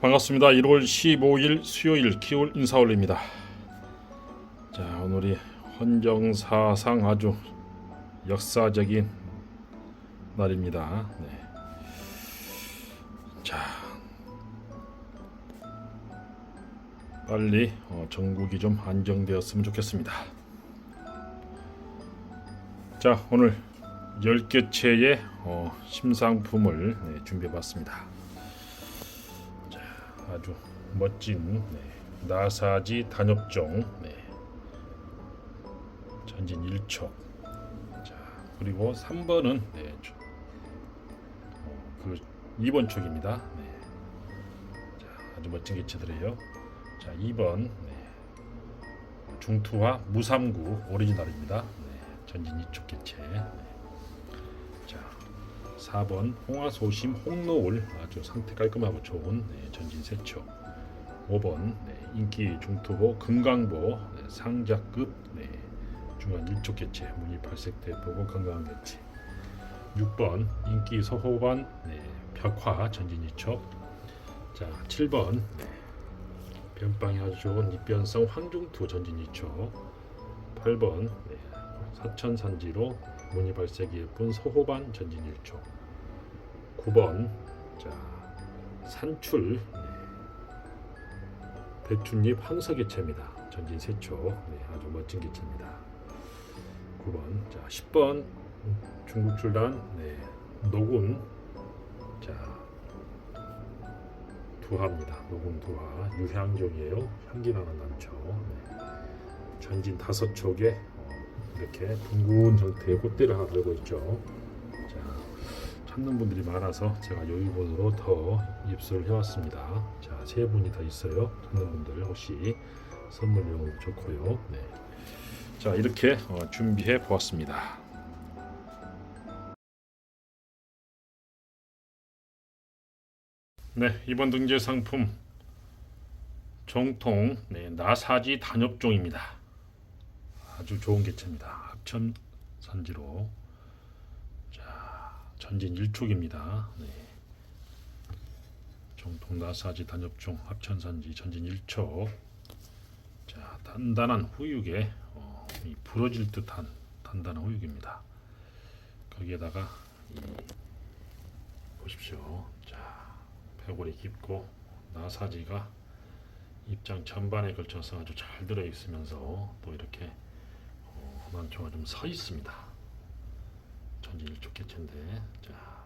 반갑습니다. 1월 15일 수요일 기울 인사 올립니다. 자, 오늘이 헌정사상 아주 역사적인 날입니다. 네. 자, 빨리 어, 전국이 좀 안정되었으면 좋겠습니다. 자, 오늘 10개 채의 어, 심상품을 네, 준비해봤습니다. 아주 멋진 네, 나사지 단엽종 네. 전진 1촉 자 그리고 3번은 네, 저- 어, 그 2번 촉입니다 네. 자 아주 멋진 개체들이에요 자 2번 네. 중투와 무삼구 오리지널입니다 네, 전진 2촉 개체 네. 자 4번 홍화소심 홍노을 아주 상태 깔끔하고 좋은 네, 전진 세초. 5번 네, 인기 중투보 금강보 네, 상자급 네, 중간 1조 개체 무늬 발색대 보고 건강한 개체 6번 인기 소호반 네, 벽화 전진 2촉 자 7번 네, 변방이 아주 좋은 입변성 황중투 전진 2촉 8번 네, 사천산지로 무늬 발색이 예쁜 소호반 전진 1촉 9번. 자 산출. 네. 배춧잎 황석개체입니다. 전진 세초. 네, 아주 멋진 개체입니다. 9번. 자 10번. 중국줄단. 네, 녹음 자 두화입니다. 녹음 두화. 유향종이에요. 향기 나는 난초. 네. 전진 다섯 촉에 어, 이렇게 둥근 형태의 꽃대를 하나 들고 있죠. 자 찾는 분들이 많아서 제가 여유분으로 더 입수를 해왔습니다. 자, 세 분이 더 있어요. 찾는 분들 혹시 선물용 좋고요. 네. 자, 이렇게 어, 준비해 보았습니다. 네, 이번 등재 상품 정통 네, 나사지 단엽종입니다. 아주 좋은 개체입니다. 합천 산지로 전진 1촉입니다. 네. 정통 나사지 단엽종 합천산지 전진 1촉. 자 단단한 후육에 어, 이 부러질 듯한 단단한 후육입니다. 거기에다가 이 보십시오. 자 배골이 깊고 나사지가 입장 전반에 걸쳐서 아주 잘 들어 있으면서 또 이렇게 어, 난초가 좀 서 있습니다. 전진 1촉 개체인데 자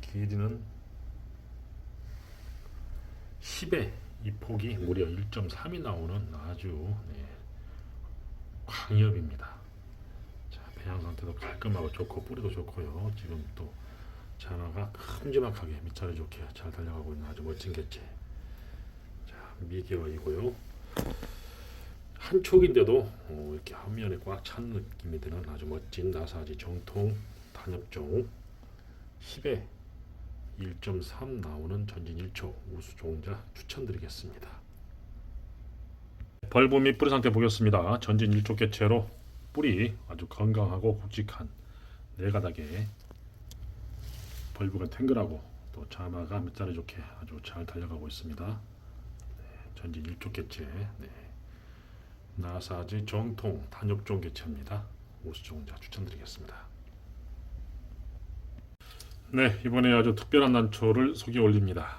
길이는 10에 이 폭이 무려 1.3이 나오는 아주 네, 광엽입니다. 자 배양 상태도 깔끔하고 좋고 뿌리도 좋고요. 지금 또 자나가 큼지막하게 밑자리 좋게 잘 달려가고 있는 아주 멋진 개체. 자 미개월이고요. 한 촉인데도 어, 이렇게 한 면에 꽉 찬 느낌이 드는 아주 멋진 나사지 정통 단엽종 10에 1.3 나오는 전진 1초 우수 종자 추천드리겠습니다. 벌브 및 뿌리 상태 보겠습니다. 전진 1초 개체로 뿌리 아주 건강하고 굵직한 네 가닥에 벌브가 탱글하고 또 자마가 밑자리 좋게 아주 잘 달려가고 있습니다. 네, 전진 1초 개체 네. 나사지 정통 단엽종 개체입니다. 우수종자 추천드리겠습니다. 네, 이번에 아주 특별한 난초를 소개 올립니다.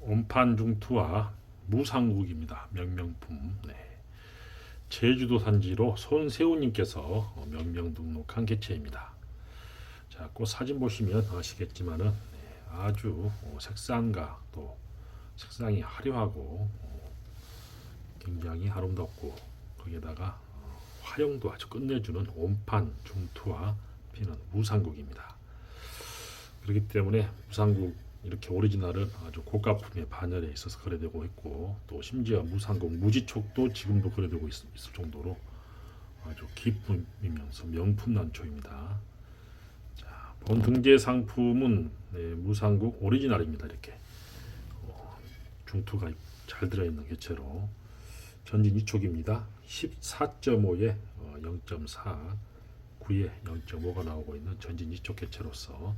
온판 중투와 무상국입니다. 명명품. 네. 제주도 산지로 손세우님께서 어, 명명 등록한 개체입니다. 자, 꽃 사진 보시면 아시겠지만은 네, 아주 어, 색상과 또 색상이 화려하고 어, 굉장히 아름답고 거기에다가 어, 화형도 아주 끝내주는 온판 중투와 피는 무상국입니다. 그렇기 때문에 무상국 이렇게 오리지널은 아주 고가품의 반열에 있어서 거래되고 있고 또 심지어 무상국 무지촉도 지금도 거래되고 있, 을 정도로 아주 기품이면서 명품 난초입니다. 자, 본 등재 상품은 네, 무상국 오리지널입니다. 이렇게 어, 중투가 잘 들어있는 개체로 전진 2촉입니다. 14.5에 어, 0.4, 9에 0.5가 나오고 있는 전진 2촉 개체로서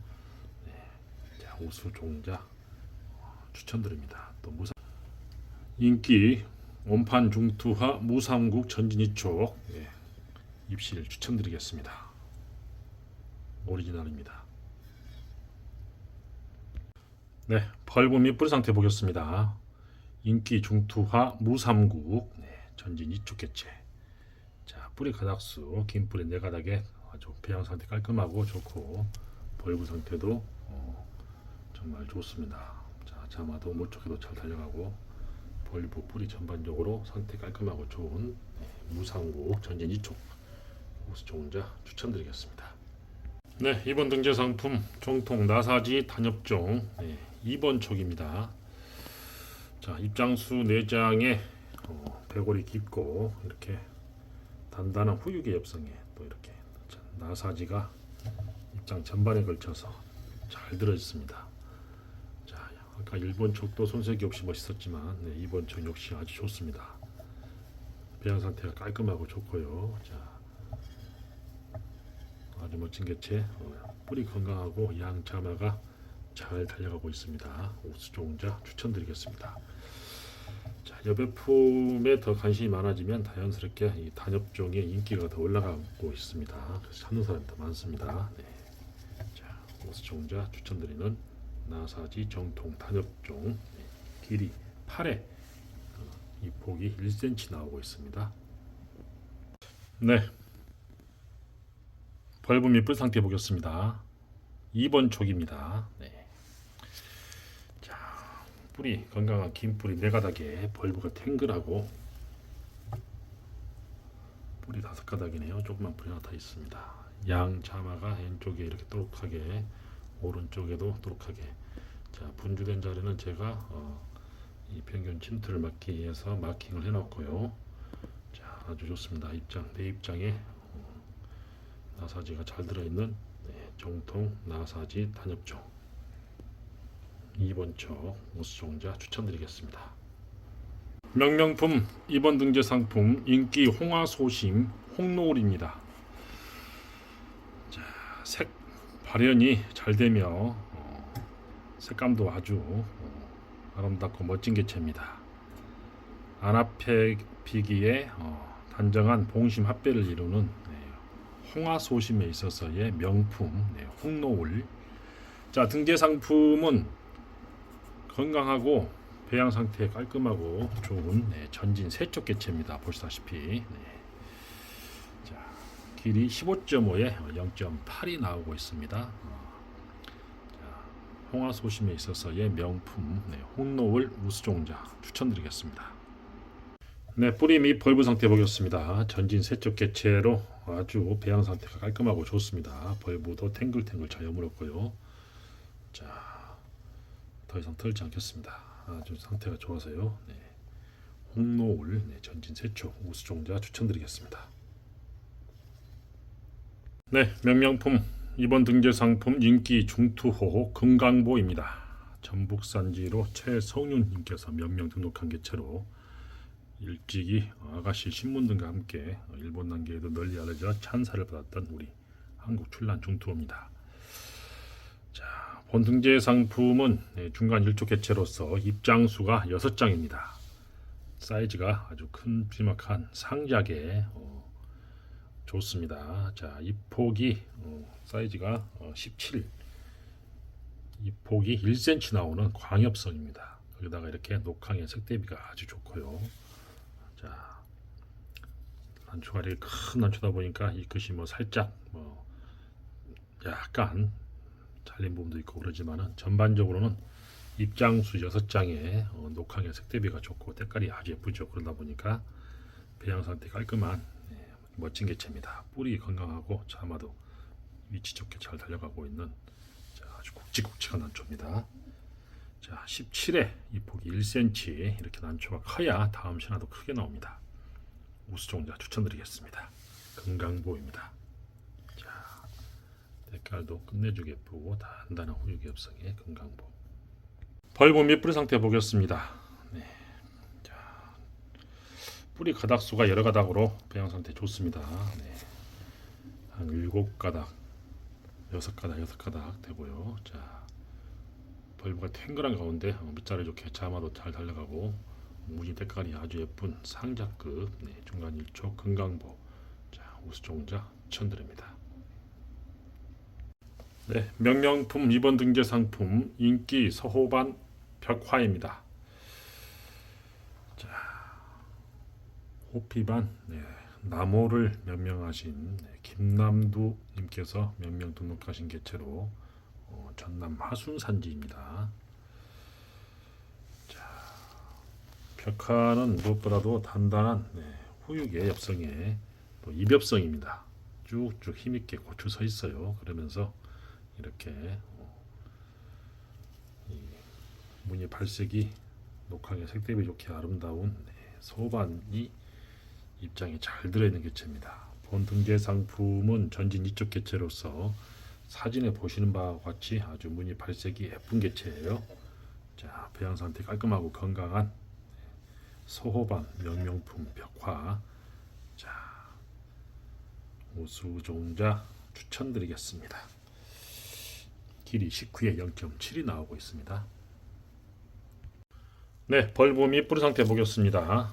네, 자, 우수 종자 추천드립니다. 또 무삼 인기 원판 중투화 무삼국 전진 이촉 예, 입실 추천드리겠습니다. 오리지널입니다. 네, 및 뿌리 상태 보겠습니다. 인기 중투화 무삼국 네, 전진 이쪽 개체. 자 뿌리 가닥수 긴 뿌리 네 가닥에 아주 배양 상태 깔끔하고 좋고 벌브 상태도 어, 정말 좋습니다. 자 자마도 모쪽에도 잘 달려가고 벌브 뿌리 전반적으로 상태 깔끔하고 좋은 네, 무삼국 전진 이쪽 호수 좋은자 추천드리겠습니다. 네 이번 등재 상품 정통 나사지 단엽종 네, 2번 촉입니다. 자 입장수 4장에 어, 배골이 깊고 이렇게 단단한 후육의 엽성에 또 이렇게 나사지가 입장 전반에 걸쳐서 잘 들어 있습니다. 자 아까 1번 촉도 손색이 없이 멋있었지만 네, 2번 촉 역시 아주 좋습니다. 배양 상태가 깔끔하고 좋고요. 자 아주 멋진 개체 어, 뿌리 건강하고 양 자마가 잘 달려가고 있습니다. 우수종자 추천드리겠습니다. 자, 여배품에 더 관심이 많아지면 자연스럽게 이 단엽종의 인기가 더 올라가고 있습니다. 그래서 찾는 사람이 더 많습니다. 네. 자, 우수종자 추천드리는 나사지 정통 단엽종 네. 길이 8에 어, 이 폭이 1cm 나오고 있습니다. 네. 벌브 밑불 상태 보겠습니다. 2번 촉입니다. 네. 자, 뿌리 건강한 긴 뿌리 네 가닥에 벌브가 탱글하고 뿌리 다섯 가닥이네요. 조그만 뿌리 하나 더 있습니다. 양 자마가 왼쪽에 이렇게 또록하게 오른쪽에도 또록하게 자 분주된 자리는 제가 어, 이 평균 침투를 막기 위해서 마킹을 해놨고요. 자 아주 좋습니다. 입장 내 입장에 어, 나사지가 잘 들어있는 네, 정통 나사지 단엽종 2번 촉 우수종자 추천드리겠습니다. 명명품 2번 등재 상품 인기 홍화소심 홍노을입니다. 자, 색 발현이 잘 되며 어, 색감도 아주 어, 아름답고 멋진 개체입니다. 아나페비기의 어, 단정한 봉심 합배를 이루는 네, 홍화 소심에 있어서의 명품 네, 홍노을. 자 등재 상품은 건강하고 배양 상태 깔끔하고 좋은 네, 전진 세쪽 개체입니다. 보시다시피 네. 자, 길이 15.5에 0.8이 나오고 있습니다. 어, 자, 홍화 소심에 있어서의 명품 네, 홍노을 우수종자 추천드리겠습니다. 네, 뿌리 및 벌브 상태 보겠습니다. 전진 세쪽 개체로 아주 배양 상태가 깔끔하고 좋습니다. 벌브도 탱글탱글 잘 여물었고요. 자, 더 이상 털지 않겠습니다. 아주 상태가 좋아서요. 네. 홍노을 네, 전진 세초 우수종자 추천드리겠습니다. 네, 명명품 이번 등재 상품 인기 중투호 금강보입니다. 전북 산지로 최성윤님께서 명명 등록한 개체로 일찍이 아가씨 신문 등과 함께 일본 단계에도 널리 알려져 찬사를 받았던 우리 한국 출란 중투호입니다. 자, 본 등재 상품은 네, 중간 일조 개체로서 입장수가 6장입니다. 사이즈가 아주 큰 쥐막한 상작에 어, 좋습니다. 자, 이 폭이 어, 사이즈가 어, 17. 이 폭이 1cm 나오는 광엽성입니다. 거기다가 이렇게 녹항의 색대비가 아주 좋고요. 자, 난초가 이렇게 큰 난초다 보니까 이 끝이 뭐 살짝 뭐 약간 잘린 부분도 있고 그러지만은 전반적으로는 입장수 6장에 어, 녹항의 색대비가 좋고 때깔이 아주 예쁘죠. 그러다 보니까 배양 상태 깔끔한 예, 멋진 개체입니다. 뿌리 건강하고 자마도 위치 좋게 잘 달려가고 있는 자, 아주 굵직굵직한 난초입니다. 자, 17에 이 폭이 1cm 이렇게 난초가 커야 다음 신화도 크게 나옵니다. 우수종자 추천드리겠습니다. 금강보입니다. 자, 색깔도 끝내주게 예쁘고 단단한 엽성의 금강보. 벌보 밑 뿌리 상태 보겠습니다. 네. 자, 뿌리 가닥수가 여러 가닥으로 배양 상태 좋습니다. 네. 한 일곱 가닥, 여섯 가닥, 여섯 가닥 되고요. 자, 벌브가 탱글한 가운데 어, 밑자리 좋게 자마도 잘 달려가고 무늬 색깔이 아주 예쁜 상자급 네, 중간 일촉 금강보 자 우수종자 천드립니다. 네 명령품 2번 등재 상품 인기 서호반 벽화입니다. 자 호피반 네, 나무를 명명하신 네, 김남두 님께서 명명 등록하신 개체로 어, 전남 하순 산지입니다. 벽화는 무엇보다도 단단한 네, 후육의 엽성에 또 입엽성입니다. 쭉쭉 힘있게 고추 서 있어요. 그러면서 이렇게 어, 이 무늬 발색이 녹하게 색대비 좋게 아름다운 네, 소반이 입장에 잘 들어있는 개체입니다. 본 등재 상품은 전진 이쪽 개체로서 사진에 보시는 바와 같이 아주 무늬 발색이 예쁜 개체예요. 자, 배양 상태 깔끔하고 건강한 소호반 명명품 벽화 자 우수종자 추천드리겠습니다. 길이 19에 0.7이 나오고 있습니다. 네, 및 뿌리 상태 보겠습니다.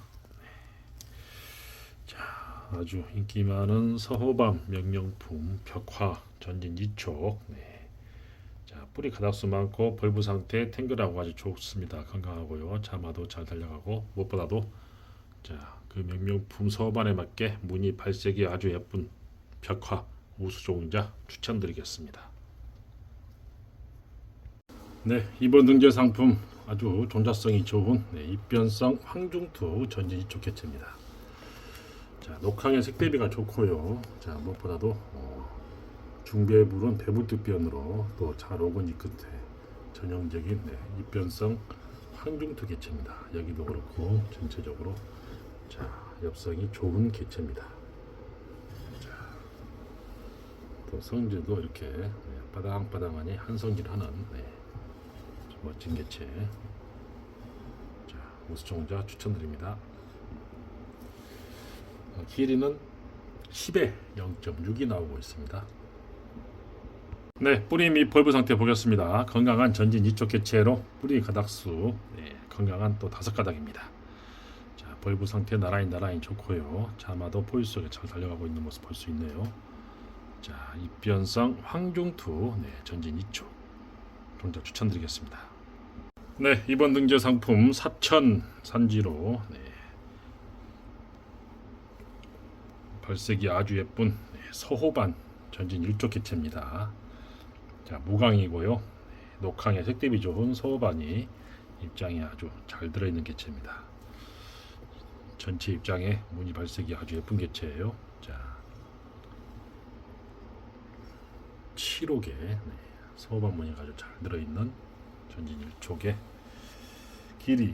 자, 아주 인기 많은 서호밤 명명품 벽화 전진 2촉. 네. 자, 뿌리 가닥수 많고 벌브 상태 탱글하고 아주 좋습니다. 건강하고요. 자마도 잘 달려가고 무엇보다도 자, 그 명명품 서반에 맞게 무늬 발색이 아주 예쁜 벽화 우수종자 추천드리겠습니다. 네, 이번 등재 상품 아주 종자성이 좋은 네, 입변성 황중투 전진 이쪽 개체입니다. 자, 녹항의 색대비가 좋고요. 자, 무엇보다도 어, 중배부는 대불특변으로 또 잘 오건 이 끝에 전형적인 네, 입변성 황중투 개체입니다. 여기도 그렇고 전체적으로 자 엽성이 좋은 개체입니다. 자, 또 성질도 이렇게 네, 바당바당하니 한성질 하는 네, 아주 멋진 개체. 자 우수종자 추천드립니다. 어, 길이는 10에 0.6이 나오고 있습니다. 네, 뿌리 및 벌브 상태 보겠습니다. 건강한 전진 이쪽 개체로 뿌리 가닥수 네, 건강한 또 다섯 가닥입니다. 자, 벌브 상태 나라인 나라인 좋고요. 자마도 포유 속에 잘 달려가고 있는 모습 볼 수 있네요. 자, 입변성 황중투 네, 전진 이쪽 종자 추천드리겠습니다. 네, 이번 등재 상품 사천 산지로 네, 발색이 아주 예쁜 네, 서호반 전진 일쪽 개체입니다. 자, 무광이고요. 네, 녹항의 색대비 좋은 서호반이 입장에 아주 잘 들어있는 개체입니다. 전체 입장에 무늬 발색이 아주 예쁜 개체예요. 자, 7호개 네, 서호반 무늬가 아주 잘 들어있는 전진 일쪽에 길이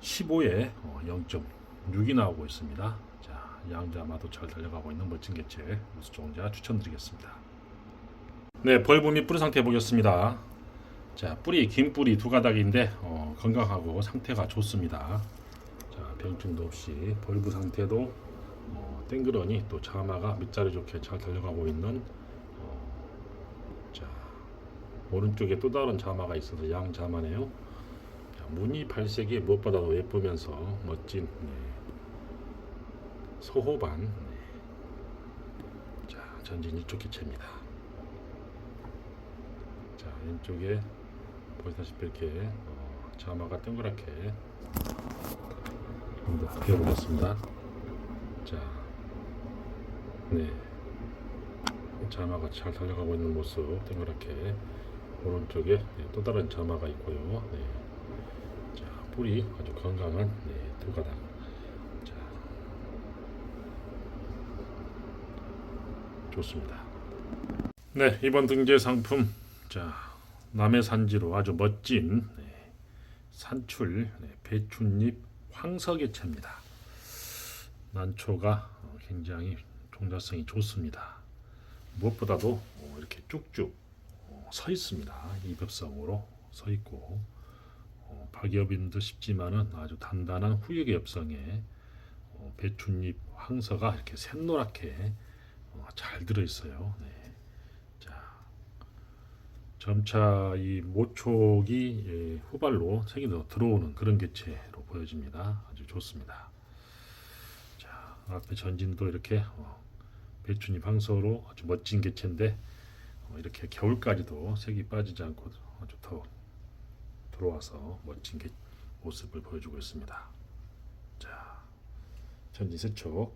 15에 0.6이 나오고 있습니다. 자, 양자마도 잘 달려가고 있는 멋진 개체 우수종자 추천드리겠습니다. 네, 벌브 및 뿌리 상태 보겠습니다. 자, 뿌리 긴 뿌리 두 가닥인데 어, 건강하고 상태가 좋습니다. 자, 병증도 없이 벌브 상태도 어, 땡그러니 또 자마가 밑자리 좋게 잘 달려가고 있는 어, 자, 오른쪽에 또 다른 자마가 있어서 양 자마네요. 자, 무늬 발색이 무엇보다도 예쁘면서 멋진 네, 소호반 네. 자 전진 이쪽 기체입니다 자 왼쪽에 보시다시피 이렇게 어, 자마가 동그랗게 좀더 비워보겠습니다 자네 자마가 잘 달려가고 있는 모습 동그랗게 오른쪽에 네, 또 다른 자마가 있고요 네. 자 뿌리 아주 건강한 네, 두 가닥 자 좋습니다. 네 이번 등재 상품 자 남해 산지로 아주 멋진 네, 산출 네, 배춧잎 황석예채입니다. 난초가 어, 굉장히 종자성이 좋습니다. 무엇보다도 어, 이렇게 쭉쭉 어, 서 있습니다. 이벽성으로 서 있고 어, 박엽인 듯 싶지만은 아주 단단한 후역의 엽성에 어, 배춧잎 황서가 이렇게 샛노랗게 어, 잘 들어 있어요. 네. 자, 점차 이 모촉이 예, 후발로 색이 더 들어오는 그런 개체로 보여집니다. 아주 좋습니다. 자 앞에 전진도 이렇게 어, 배추잎 황소로 아주 멋진 개체인데 어, 이렇게 겨울까지도 색이 빠지지 않고 아주 더 들어와서 멋진 개, 모습을 보여주고 있습니다. 자 전진 세촉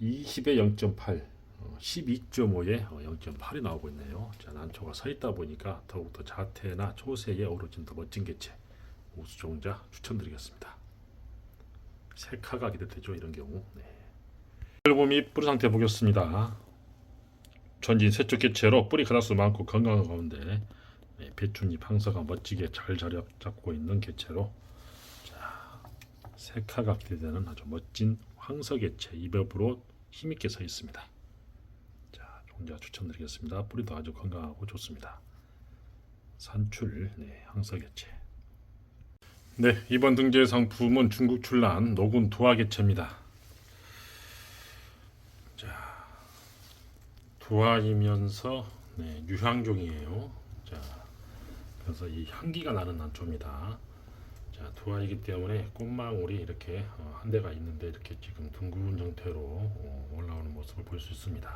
20에 0.8 12.5에 0.8이 나오고 있네요. 자, 난초가 서 있다 보니까 더욱더 자태나 초세에 어우러진 더 멋진 개체 우수종자 추천드리겠습니다. 색화가 기대되죠 이런 경우. 네. 앨범이 뿌리 상태 보겠습니다. 전진 세쪽 개체로 뿌리 가닥수 많고 건강한 가운데 네, 배추잎 항서가 멋지게 잘 자리 잡고 있는 개체로 자, 색화가 기대되는 아주 멋진 황서 개체 이법으로 힘있게 서 있습니다. 자, 종자 추천드리겠습니다. 뿌리도 아주 건강하고 좋습니다. 산출 네, 항서 개체. 네, 이번 등재 상품은 중국 출란 노군 두화 개체입니다. 자, 두화이면서 네, 유향종이에요. 자, 그래서 이 향기가 나는 난초입니다. 자, 두화이기 때문에 꽃망울이 이렇게 어, 한 대가 있는데 이렇게 지금 둥근 형태로 어, 올라오는 모습을 볼 수 있습니다.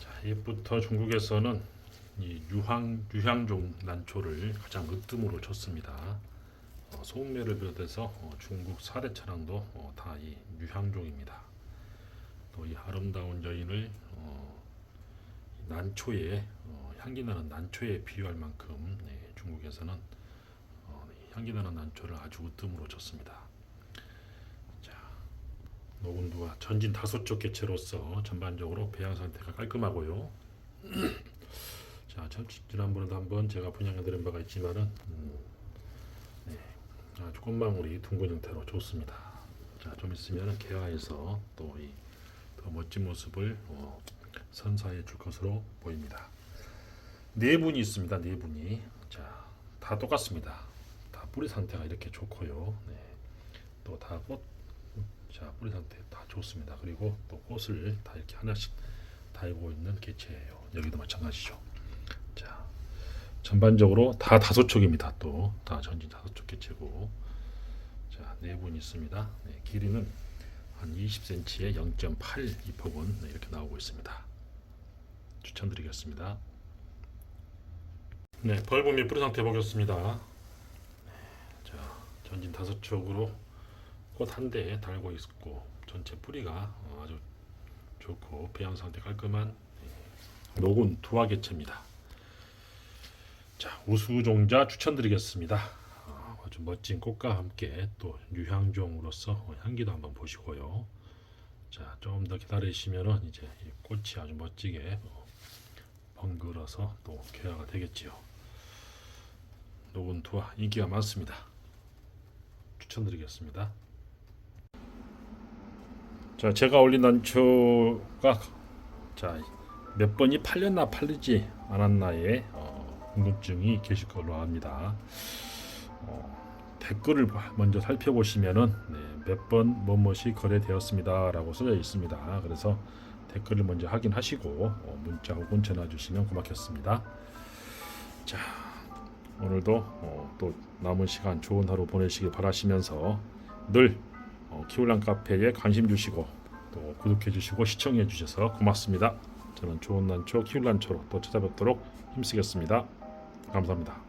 자, 이부터 중국에서는 이 유황 유향종 난초를 가장 으뜸으로 쳤습니다. 어, 소음매를 비롯해서 어, 중국 사대 차량도 어, 다이 유향종입니다. 또 이 아름다운 여인을 어, 이 난초에 어, 향기 나는 난초에 비유할 만큼 네, 중국에서는 어, 이 향기 나는 난초를 아주 으뜸으로 쳤습니다. 자, 노군두와 전진 쪽 개체로서 전반적으로 배양 상태가 깔끔하고요. 자, 저- 지난번에도 한번 제가 분양해드린 바가 있지만은 음, 네, 아주 꽃망울이 둥근 형태로 좋습니다. 자, 좀 있으면 개화해서 또 이 더 멋진 모습을 어, 선사해 줄 것으로 보입니다. 네 분이 있습니다. 네 분이 자, 다 똑같습니다. 다 뿌리 상태가 이렇게 좋고요. 네. 또다 꽃, 자 뿌리 상태 다 좋습니다. 그리고 또 꽃을 다 이렇게 하나씩 달고 있는 개체예요. 여기도 마찬가지죠. 자, 전반적으로 다 다섯 촉입니다. 또 다 전진 다섯 촉 개체고, 자, 네분 있습니다. 네, 길이는 한 20cm에 0.8이 폭은 네, 이렇게 나오고 있습니다. 추천드리겠습니다. 네, 벌봄이 뿌리 상태 보겠습니다. 네, 자, 전진 다섯 촉으로 꽃 한 대에 달고 있고 전체 뿌리가 어, 아주 좋고 배양 상태 깔끔한 네, 녹은 두화 개체입니다. 자, 우수종자 추천드리겠습니다. 아, 아주 멋진 꽃과 함께 또 유향종으로서 어, 향기도 한번 보시고요. 자, 조금 더 기다리시면은 이제 이 꽃이 아주 멋지게 어, 번글어서 또 개화가 되겠지요. 녹은 두화 인기가 많습니다. 추천드리겠습니다. 자, 제가 올린 난초가 자, 몇 번이 팔렸나 팔리지 않았나에 어, 궁금증이 계실 걸로 압니다. 어, 댓글을 먼저 살펴보시면은 네, 몇번 뭐뭇이 거래되었습니다라고 써져 있습니다. 그래서 댓글을 먼저 확인하시고 어, 문자 혹은 전화 주시면 고맙겠습니다. 자, 오늘도 어, 또 남은 시간 좋은 하루 보내시길 바라시면서 늘 어, 키울란 카페에 관심 주시고 또 구독해 주시고 시청해 주셔서 고맙습니다. 저는 좋은 난초 키울란초로 또 찾아뵙도록 힘쓰겠습니다. 감사합니다.